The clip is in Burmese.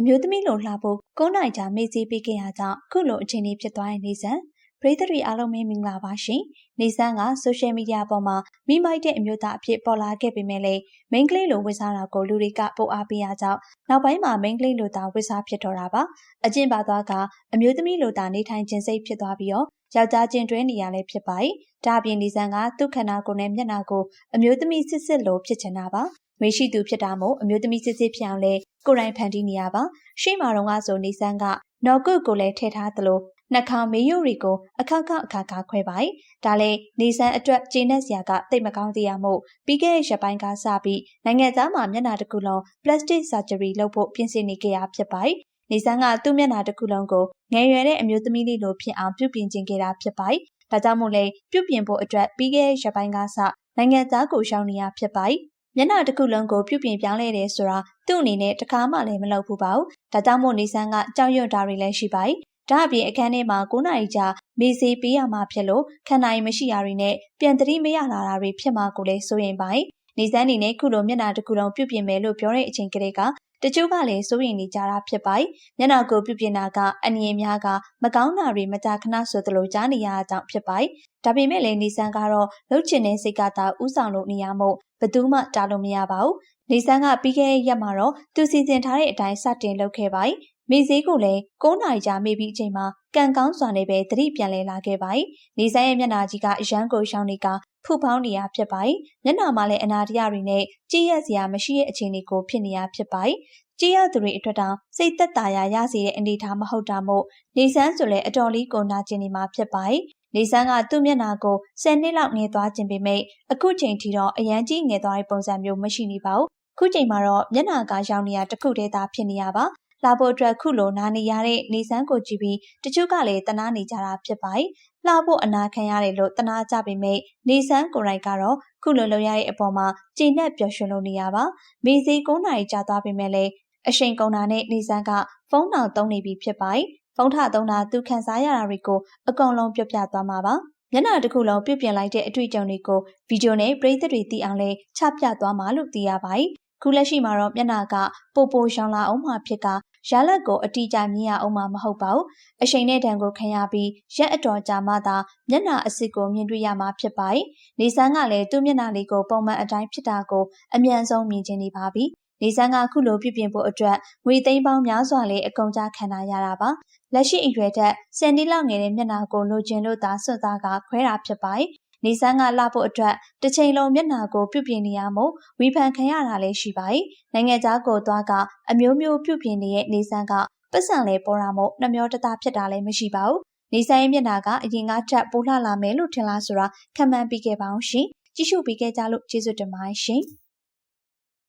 အမျိုးသမီးလိုလှဖို့9နိုင်ကြာမေ့စီးပေးခဲ့ရကြောင်းခုလိုအခြေအနေဖြစ်သွားတဲ့နေဆန်ပရိသတ်တွေအားလုံးမင်္ဂလာပါရှင်။နေဆန်းကဆိုရှယ်မီဒီယာပေါ်မှာမိမိုက်တဲ့အမျိုးသားအဖြစ်ပေါ်လာခဲ့ပေမဲ့လည်းမိန်းကလေးလိုဝတ်စားတာကိုလူတွေကပိုအားပေးရကြောင်းနောက်ပိုင်းမှာမိန်းကလေးလိုသာဝတ်စားဖြစ်တော့တာပါ။အကျင့်ပါသွားကအမျိုးသမီးလိုသာနေထိုင်ခြင်းစိတ်ဖြစ်သွားပြီးတော့ယောက်ျားချင်းတွဲနေရလဲဖြစ်ပါတယ်။ဒါအပြင်နေဆန်းကသူ့ခန္ဓာကိုယ်နဲ့မျက်နှာကိုအမျိုးသမီးစစ်စစ်လိုဖြစ်ချင်တာပါ။မရှိသူဖြစ်တာမို့အမျိုးသမီးစစ်စစ်ဖြစ်အောင်လဲ ကိုယ်တိုင်ဖန်တီးနေရပါရှေ့မှာတော့ကဆိုနေဆန်းကနော်ကုတ်ကိုလည်းထည့်ထားသလိုနှာခေါင်းမေယိုတွေကိုအခက်ခအခါခါခွဲပါ။ဒါလည်းနေဆန်းအတွက်ကျေနပ်စရာကတိတ်မကောင်းသေးရမို့ပြီးခဲ့တဲ့ရက်ပိုင်းကစပြီးနိုင်ငံသားမှာမျက်နှာတစ်ခုလုံး plastic surgery လုပ်ဖို့ပြင်ဆင်နေကြရဖြစ်ပါတယ်။နေဆန်းကသူ့မျက်နှာတစ်ခုလုံးကိုငယ်ရွယ်တဲ့အမျိုးသမီးလေးလိုဖြစ်အောင်ပြုပြင်ခြင်းခဲ့တာဖြစ်ပါတယ်။ဒါကြောင့်မို့လဲပြုပြင်ဖို့အတွက်ပြီးခဲ့တဲ့ရက်ပိုင်းကစနိုင်ငံသားကိုရှောင်နေရဖြစ်ပါတယ်။ မျက်နှာတစ်ခုလုံးကိုပြုပြင်ပြောင်းလဲတယ်ဆိုတာသူ့အနေနဲ့တခါမှလည်းမလုပ်ဘူးပါဘူး။ဒါကြောင့်မို့နေဆန်းကကြောက်ရွံ့တာတွေလည်းရှိပါတယ်ဒါအပြင်အခန်းထဲမှာ9နာရီကြာမေးစေးပေးရမှာဖြစ်လို့ခန္ဓာရင်မရှိရာတွေနဲ့ပြန်တတိမရလာတာတွေဖြစ်မှာကိုလည်းစိုးရင်ပိုင်းနေစမ်းနေနဲ့ခုလိုမျက်နှာတစ်ခုလုံးပြုတ်ပြင်မယ်လို့ပြောတဲ့အချိန်ကလေးက တချို့ကလည်းစိုးရင်နေကြတာဖြစ်ပါတယ်မျက်နှာကိုပြုတ်ပြင်တာကအငြင်းများကမကောင်းတာတွေမကြာခဏဆိုသလိုကြားနေရတာကြောင့်ဖြစ်ပါတယ်ဒါပေမဲ့လည်းနေစမ်းကတော့လှုပ်ချင်တဲ့စိတ်ကသာဥဆောင်လို့နေရမို့ဘယ်သူမှတားလို့မရပါဘူးနေဆန်းကပြီးခဲ့တဲ့ရက်မှာတော့သူစီစဉ်ထားတဲ့အတိုင်းစတင်လုပ်ခဲ့ပါတယ်မေဈေးကိုလည်း9နာရီကြာမေးပြီးအချိန်မှာကန်ကောင်းစွာနဲ့ပဲသတိပြန်လဲလာခဲ့ပါ යි ။နေဆိုင်ရဲ့မျက်နှာကြီးကအရန်ကိုရှောင်းနေက ဖူဖောင်းနေတာဖြစ်ပါတယ်။မျက်နှာမှာလည်းအနာတရတွေနဲ့ကြည့်ရစရာမရှိတဲ့အခြေအနေကိုဖြစ်နေတာဖြစ်ပါတယ်။ကြည့်ရသူတွေအတွက်တောင်စိတ်သက်သာရာရစေတဲ့အနေအထားမဟုတ်တာမို့နေဆန်းဆိုလဲအတော်လေးကိုနာကျင်နေမှာဖြစ်ပါတယ်။နေဆန်းကသူ့မျက်နှာကို10နှစ်လောက်ငယ်သွားခြင်းပေမဲ့အခုချိန်ထိတော့အရန်ကြီးငယ်သွားတဲ့ပုံစံမျိုးမရှိနေပါဘူး။ခုချိန်မှာတော့မျက်နှာကရောင်နေရတစ်ခုတည်းသာဖြစ်နေရပါ လာဖို့အတွက်ခုလိုနာနေရတဲ့နေဆန်းကိုကြည့်ပြီးတချို့ကလည်းတနာနေကြတာဖြစ်ပါတယ်။လှဖို့အနာခံရတယ်လို့တနာကြပေမဲ့နေဆန်းကိုယ်တိုင်ကတော့ခုလိုလုပ်ရတဲ့အပေါ်မှာကြည်နက်ပျော်ရွှင်လို့နေရပါ။မေစီ9နာရီကြာသွားပေမဲ့လည်းအချိန်ကုန်တာနဲ့နေဆန်းကဖုန်းတောင်သုံးနေပြီဖြစ်ပါတယ်။ဖုန်းထသုံးတာသူခံစားရတာတွေကိုအကုန်လုံးပြပြသွားမှာပါ။မျက်နှာတစ်ခုလုံးပြုတ်ပြင်လိုက်တဲ့အတွေ့အကြုံတွေကိုဗီဒီယိုနဲ့ပရိသတ်တွေသိအောင်လဲချပြသွားမှာလို့သိရပါတယ်။ ခုလက်ရှိမှာတော့မျက်နှာကပိုပိုရှောင်းလာအောင်မှဖြစ်ကရလက်ကိုအတိအကျမြင်ရအောင်မှာမဟုတ်ပါဘူး။အချိန်နဲ့တန်ကိုခံရပြီးရက်အတော်ကြာမှသာမျက်နှာအစစ်ကိုမြင်တွေ့ရမှာဖြစ်ပါတယ်။နေဆန်းကလည်းသူ့မျက်နှာလေးကိုပုံမှန်အတိုင်းဖြစ်တာကိုအမြန်ဆုံးမြင်ချင်နေပါပြီ။နေဆန်းကခုလိုပြပြင်ဖို့အတွက်ငွေသိန်းပေါင်းများစွာလေးအကုန်ကြခံထားရတာပါ။လက်ရှိအရွယ်ထက်စင်တီလောက်ငယ်တဲ့မျက်နှာကိုလိုချင်လို့သာစွတ်သားကခွဲတာဖြစ်ပါတယ်။ နေဆန်းကလှဖို့အတွက်တစ်ချိန်လုံးမျက်နှာကိုပြုတ်ပြင်နေရမို့ဝီဖန်ခံရတာလည်းရှိပါတယ်။နိုင်ငံသားကိုသွားကအမျိုးမျိုးပြုတ်ပြင်နေတဲ့နေဆန်းကပတ်စံလဲပေါ်တာမို့နှမျောတသားဖြစ်တာလည်းမရှိပါဘူး။နေဆိုင်ရဲ့မျက်နှာကအရင်ကထပ်ပိုလှလာမယ်လို့ထင်လားဆိုတာခံမှန်းပြီးခဲ့ပါအောင်ရှင်။ကြည့်ရှုပြီးခဲ့ကြလို့ကျေးဇူးတင်ပါတယ်ရှင်။